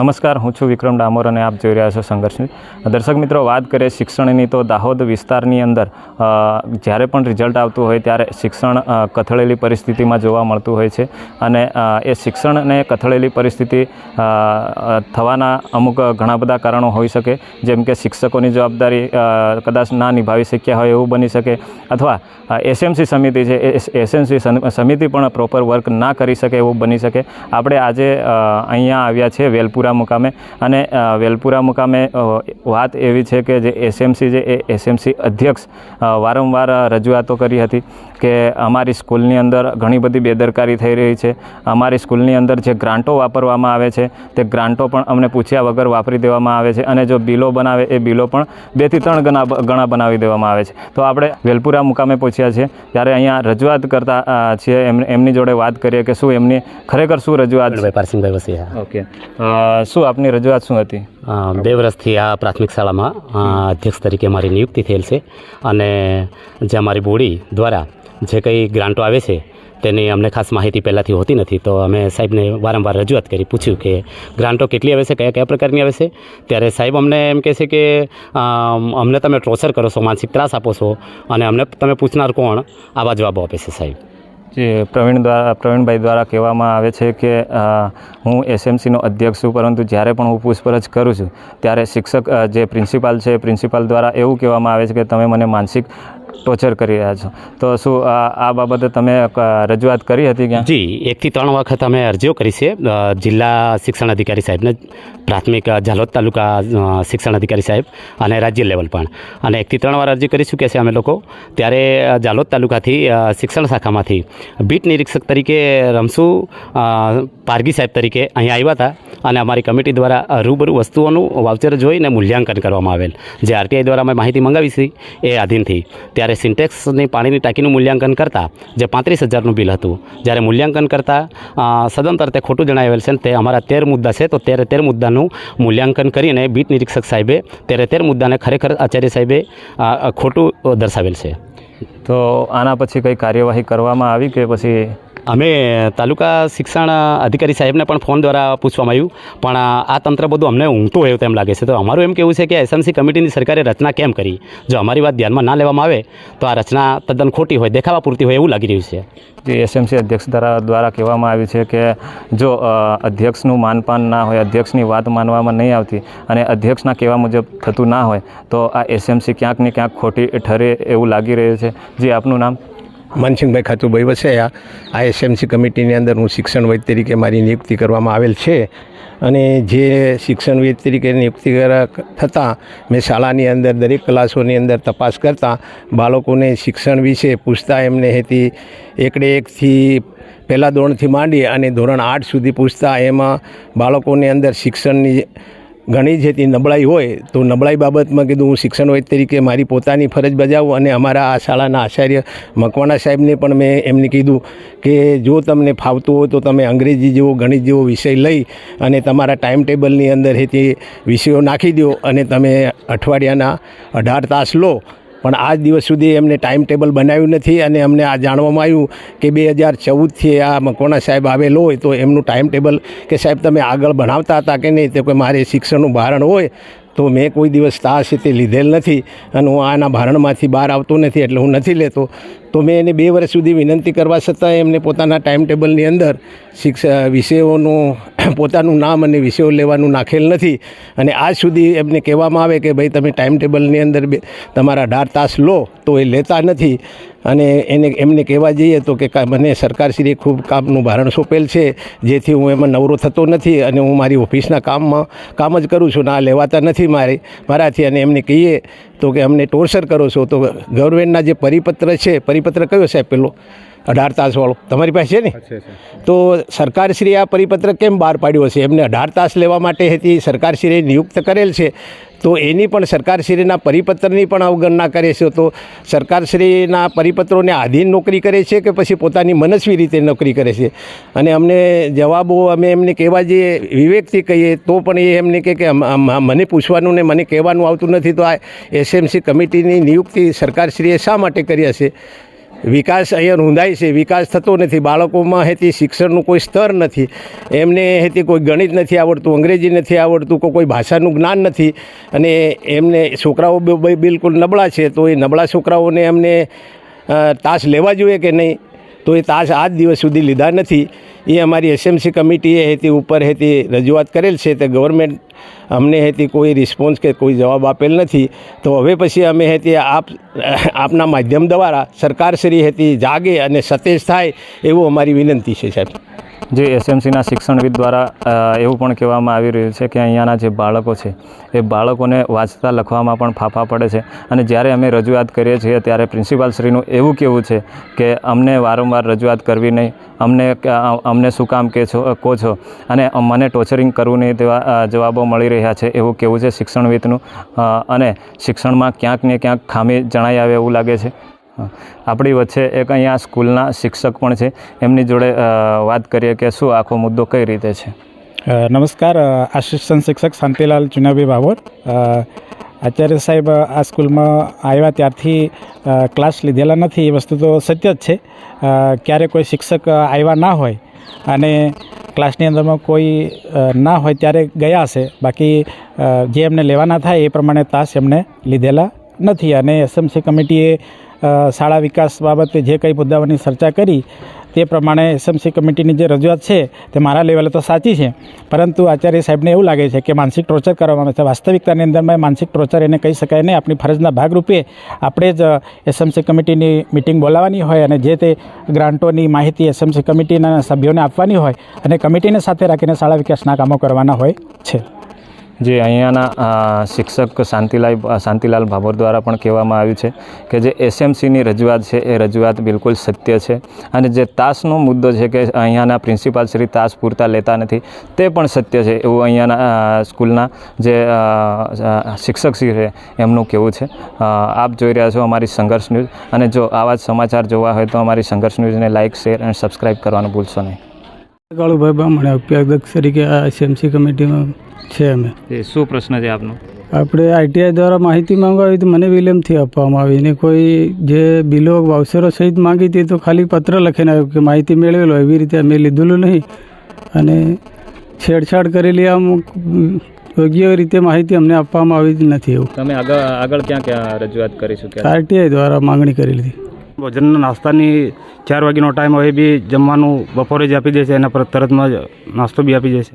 નમસ્કાર, હું છું વિક્રમ ડામોર અને આપ જોઈ રહ્યા છો સંઘર્ષની દર્શક મિત્રો, વાત કરીએ શિક્ષણની, તો દાહોદ વિસ્તારની અંદર જ્યારે પણ રિઝલ્ટ આવતું હોય ત્યારે શિક્ષણ કથળેલી પરિસ્થિતિમાં જોવા મળતું હોય છે અને એ શિક્ષણને કથળેલી પરિસ્થિતિ થવાના અમુક ઘણા બધા કારણો હોઈ શકે. જેમ કે શિક્ષકોની જવાબદારી કદાચ ના નિભાવી શક્યા હોય એવું બની શકે અથવા એસએમસી સમિતિ છે એસએમસી સમિતિ પણ પ્રોપર વર્ક ના કરી શકે એવું બની શકે. આપણે આજે અહીંયા આવ્યા છે વેલપુરા મુકામે. અને વેલપુરા મુકામે વાત એવી છે કે જે એસએમસી છે એ એસએમસી અધ્યક્ષ વારંવાર રજૂઆતો કરી હતી કે અમારી સ્કૂલની અંદર ઘણી બધી બેદરકારી થઈ રહી છે. અમારી સ્કૂલની અંદર જે ગ્રાન્ટો વાપરવામાં આવે છે તે ગ્રાન્ટો પણ અમને પૂછ્યા વગર વાપરી દેવામાં આવે છે. અને જો બિલો બનાવે એ બિલો પણ બેથી ત્રણ ગણા ગણા બનાવી દેવામાં આવે છે. તો આપણે વેલપુરા મુકામે પહોંચ્યા છીએ. ત્યારે અહીંયા રજૂઆત કરતા છીએ એમ એમની જોડે વાત કરીએ કે શું એમની ખરેખર શું રજૂઆત પારસિંગભાઈ ઓકે. શું આપની રજૂઆત શું હતી? બે વર્ષથી આ પ્રાથમિક શાળામાં અધ્યક્ષ તરીકે મારી નિયુક્તિ થયેલ છે. અને જે અમારી બોડી દ્વારા જે કંઈ ગ્રાન્ટો આવે છે, તેની અમને ખાસ માહિતી પહેલાંથી હોતી નથી. તો અમે સાહેબને વારંવાર રજૂઆત કરી, પૂછ્યું કે ગ્રાન્ટો કેટલી આવે છે, કયા કયા પ્રકારની આવે છે? ત્યારે સાહેબ અમને એમ કહે છે કે અમને તમે ટોર્ચર કરો છો, માનસિક ત્રાસ આપો છો, અને અમને તમે પૂછનાર કોણ? આવા જવાબો આપે છે સાહેબ. જે પ્રવીણ દ્વારા પ્રવીણભાઈ દ્વારા કહેવામાં આવે છે કે હું એસએમસીનો અધ્યક્ષ છું, પરંતુ જ્યારે પણ હું પૂછપરછ કરું છું, ત્યારે શિક્ષક જે પ્રિન્સિપાલ છે, પ્રિન્સિપાલ દ્વારા એવું કહેવામાં આવે છે કે, તમે મને માનસિક ટોર્ચર કરી રહ્યા છો. તો શું આ બાબતે તમે રજૂઆત કરી હતી ક્યાં? જી, એકથી ત્રણ વખત અમે અરજીઓ કરી છે. જિલ્લા શિક્ષણ અધિકારી સાહેબને પ્રાથમિક જાલોદ તાલુકા શિક્ષણ અધિકારી સાહેબ અને રાજ્ય લેવલ પણ. અને એકથી ત્રણ વાર અરજી કરીશું કે છે અમે લોકો. ત્યારે જાલોદ તાલુકાથી શિક્ષણ શાખામાંથી બીટ નિરીક્ષક તરીકે રમસુ પારગી સાહેબ તરીકે અહીંયા આવ્યા હતા. અને અમારી કમિટી દ્વારા રૂબરૂ વસ્તુઓનું વાઉચર જોઈને મૂલ્યાંકન કરવામાં આવેલ. જે આરટીઆઈ દ્વારા અમે માહિતી મંગાવી છે એ આધીનથી. ત્યારે સિન્ટેક્સની પાણીની ટાંકીનું મૂલ્યાંકન કરતાં જે પાંત્રીસ હજારનું બિલ હતું. જ્યારે મૂલ્યાંકન કરતાં સદંતર તે ખોટું જણાવેલ છે તે અમારા તેર મુદ્દા છે, તો તેરે તેર મુદ્દાનું મૂલ્યાંકન કરીને બીટ નિરીક્ષક સાહેબે તેરે તેર મુદ્દાને ખરેખર આચાર્ય સાહેબે ખોટું દર્શાવેલ છે. તો આના પછી કંઈ કાર્યવાહી કરવામાં આવી કે પછી અમે તાલુકા શિક્ષણ અધિકારી સાહેબને પણ ફોન દ્વારા પૂછવામાં આવ્યું. પણ આ તંત્ર બધું અમને ઊંઘતું હોય તેમ લાગે છે. તો અમારું એમ કેવું છે કે એસએમસી કમિટીની સરકારે રચના કેમ કરી? જો અમારી વાત ધ્યાનમાં ના લેવામાં આવે, તો આ રચના તદ્દન ખોટી હોય, દેખાવા પૂરતી હોય એવું લાગી રહ્યું છે. જે એસએમસી અધ્યક્ષ દ્વારા દ્વારા કહેવામાં આવ્યું છે કે જો અધ્યક્ષનું માનપાન ના હોય, અધ્યક્ષની વાત માનવામાં નહીં આવતી અને અધ્યક્ષના કહેવા મુજબ થતું ના હોય, તો આ એસએમસી ક્યાંક ને ક્યાંક ખોટી ઠરે એવું લાગી રહ્યું છે. જે, આપનું નામ? માનસિંહભાઈ ખાતુભાઈ વસૈયા આ એસએમસી કમિટીની અંદર હું શિક્ષણવિદ તરીકે મારી નિયુક્તિ કરવામાં આવેલ છે. અને જે શિક્ષણવિદ તરીકે નિયુક્તિ થતાં મેં શાળાની અંદર દરેક ક્લાસોની અંદર તપાસ કરતાં બાળકોને શિક્ષણ વિશે પૂછતા એમને હેતી એકડે એકથી પહેલાં ધોરણથી માંડી અને ધોરણ આઠ સુધી પૂછતા એમાં બાળકોની અંદર શિક્ષણની ઘણી જેથી નબળાઈ હોય, તો નબળાઈ બાબતમાં કીધું હું શિક્ષણ વૈદ તરીકે મારી પોતાની ફરજ બજાવું અને અમારા આ શાળાના આચાર્ય મકવાણા સાહેબને પણ મેં એમને કીધું કે જો તમને ફાવતું હોય તો તમે અંગ્રેજી જેવો, ગણિત જેવો વિષય લઈ અને તમારા ટાઈમ ટેબલની અંદર એ તે વિષયો નાખી દો અને તમે અઠવાડિયાના અઢાર તાસ લો પણ આજ દિવસ સુધી એમને ટાઈમ ટેબલ બનાવ્યું નથી અને અમને આ જાણવામાં આવ્યું કે બે હજાર ચૌદથી આ મકવાણા સાહેબ આવેલો હોય તો એમનું ટાઈમ ટેબલ કે સાહેબ તમે આગળ ભણાવતા હતા કે નહીં તો કે મારે શિક્ષણનું ભારણ હોય તો મેં કોઈ દિવસ તાસ તે લીધેલ નથી અને હું આના ભારણમાંથી બહાર આવતો નથી એટલે હું નથી લેતો. તો મેં એને બે વર્ષ સુધી વિનંતી કરવા છતાં એમને પોતાના ટાઈમ ટેબલની અંદર શિક્ષા વિષયોનું પોતાનું નામ અને વિષયો લેવાનું નાખેલ નથી. અને આજ સુધી એમને કહેવામાં આવે કે, ભાઈ, તમે ટાઈમ ટેબલની અંદર બે, તમારા અઢાર તાસ લો, તો એ લેતા નથી. અને એને એમને કહેવા જઈએ તો કે મને સરકારશ્રીએ ખૂબ કામનું ભારણ સોંપેલ છે જેથી હું એમાં નવરો થતો નથી અને હું મારી ઓફિસના કામમાં કામ જ કરું છું ના લેવાતા નથી મારે મારાથી. અને એમને કહીએ તો કે અમને ટોર્ચર કરો છો તો ગવર્મેન્ટના જે પરિપત્ર છે પરિપત્ર કયો સાહેબ પેલો? અઢાર તાસવાળો તમારી પાસે છે ને? તો સરકારશ્રીએ આ પરિપત્ર કેમ બહાર પાડ્યો છે? એમને અઢાર તાસ લેવા માટે હતી સરકારશ્રીએ નિયુક્ત કરેલ છે. તો એની પણ સરકારશ્રીના પરિપત્રની પણ અવગણના કરે છે. તો સરકારશ્રીના પરિપત્રોને આધીન નોકરી કરે છે કે પછી પોતાની મનસ્વી રીતે નોકરી કરે છે? અને અમને જવાબો અમે એમને કહેવા જઈએ વિવેકથી કહીએ તો પણ એ એમને કહે કે મને પૂછવાનું ને મને કહેવાનું આવતું નથી. તો આ એસએમસી કમિટીની નિયુક્તિ સરકારશ્રીએ શા માટે કરી હશે વિકાસ અહીંયા રૂંધાય છે. વિકાસ થતો નથી. બાળકોમાં હેતી શિક્ષણનું કોઈ સ્તર નથી. એમને હેતી કોઈ ગણિત નથી આવડતું, અંગ્રેજી નથી આવડતું, કોઈ ભાષાનું જ્ઞાન નથી. અને એમને છોકરાઓ બિલકુલ નબળા છે. તો એ નબળા છોકરાઓને એમને તાસ લેવા જોઈએ કે નહીં? તો એ તાસ આજ દિવસ સુધી લીધા નથી. એ અમારી એસએમસી કમિટીએ હેતી ઉપર હેતી રજૂઆત કરેલ છે તે ગવર્મેન્ટ અમને હેતી કોઈ રિસ્પોન્સ કે કોઈ જવાબ આપેલ નથી. તો હવે પછી અમે હેતી આપ, આપના માધ્યમ દ્વારા સરકારશ્રી હેતી જાગે અને સતેજ થાય એવું અમારી વિનંતી છે સાહેબ. જે એસએમસીના શિક્ષણવિદ દ્વારા એવું પણ કહેવામાં આવી રહ્યું છે કે અહીંયાના જે બાળકો છે, એ બાળકોને વાંચતા લખવામાં પણ ફાફા પડે છે. અને જ્યારે અમે રજૂઆત કરીએ છીએ, ત્યારે પ્રિન્સિપાલશ્રીનું એવું કહેવું છે કે અમને વારંવાર રજૂઆત કરવી નહીં. અમને અમને શું કામ કે છો, કહો છો? અને મને ટોર્ચરિંગ કરવું નહીં તેવા જવાબો મળી રહ્યા છે એવું કહેવું છે શિક્ષણવિદનું. અને શિક્ષણમાં ક્યાંક ને ક્યાંક ખામી જણાઈ આવે એવું લાગે છે. આપણી વચ્ચે એક અહીંયા સ્કૂલના શિક્ષક પણ છે. એમની જોડે વાત કરીએ કે શું આખો મુદ્દો કઈ રીતે છે? નમસ્કાર આસિસ્ટન્ટ શિક્ષક શાંતિલાલ ચુનાભી બાવર. અ, આચાર્ય સાહેબ આ સ્કૂલમાં આવ્યા ત્યારથી ક્લાસ લીધેલા નથી. એ વસ્તુ તો સત્ય જ છે. ક્યારે કોઈ શિક્ષક આવ્યા ના હોય અને ક્લાસની અંદરમાં કોઈ ના હોય ત્યારે ગયા હશે. બાકી જે એમને લેવાના થાય એ પ્રમાણે તાસ એમને લીધેલા નથી અને એસએમસી કમિટીએ શાળા વિકાસ બાબતે જે કંઈ મુદ્દાઓની ચર્ચા કરી, તે પ્રમાણે એસએમસી કમિટીની જે રજૂઆત છે, તે મારા લેવલે તો સાચી છે. પરંતુ આચાર્ય સાહેબને એવું લાગે છે કે માનસિક ટોર્ચર કરવામાં આવે છે. વાસ્તવિકતાની અંદરમાં માનસિક ટોર્ચર એને કહી શકાય નહીં. આપણી ફરજના ભાગરૂપે આપણે જ એસએમસી કમિટીની મિટિંગ બોલાવવાની હોય અને જે તે ગ્રાન્ટોની માહિતી એસએમસી કમિટીના સભ્યોને આપવાની હોય અને કમિટીને સાથે રાખીને શાળા વિકાસના કામો કરવાના હોય છે. જે અહીંયાના શિક્ષક શાંતિલાલ શાંતિલાલ ભાભોર દ્વારા પણ કહેવામાં આવ્યું છે કે જે એસએમસીની રજૂઆત છે, એ રજૂઆત બિલકુલ સત્ય છે. અને જે તાસનો મુદ્દો છે કે અહીંયાના પ્રિન્સિપાલ શ્રી તાસ પૂરતા લેતા નથી, તે પણ સત્ય છે એવું અહીંયાના સ્કૂલના જે શિક્ષક શ્રી છે, એમનું કહેવું છે. આપ જોઈ રહ્યા છો અમારી સંઘર્ષ ન્યૂઝ. અને જો આવા જ સમાચાર જોવા હોય તો અમારી સંઘર્ષ ન્યૂઝને લાઇક શેર અને સબસ્ક્રાઇબ કરવાનું ભૂલશો નહીં. કાળુભાઈ બામણે અધ્યક્ષ તરીકે આ એસએમસી કમિટીમાં છે અમે. એ શું પ્રશ્ન છે આપનો? આપણે આઈટીઆઈ દ્વારા માહિતી માંગવા હતી મને વિલંબથી આપવામાં આવી. ને કોઈ જે બિલો વાવસરો સહિત માંગી હતી તો ખાલી પત્ર લખીને આવ્યું કે માહિતી મેળવેલો. એવી રીતે અમે લીધેલું નહીં. અને છેડછાડ કરેલી આમ યોગ્ય રીતે માહિતી અમને આપવામાં આવી જ નથી એવું. તમે આગળ આગળ ક્યાં ક્યાં રજૂઆત કરી ચૂક્યા આરટીઆઈ દ્વારા માંગણી કરેલી હતી. ભોજનનો નાસ્તાની ચાર વાગ્યાનો ટાઈમ હોય બી જમવાનું બપોરે જ આપી દે છે એના પર તરતમાં જ નાસ્તો બી આપી દે છે.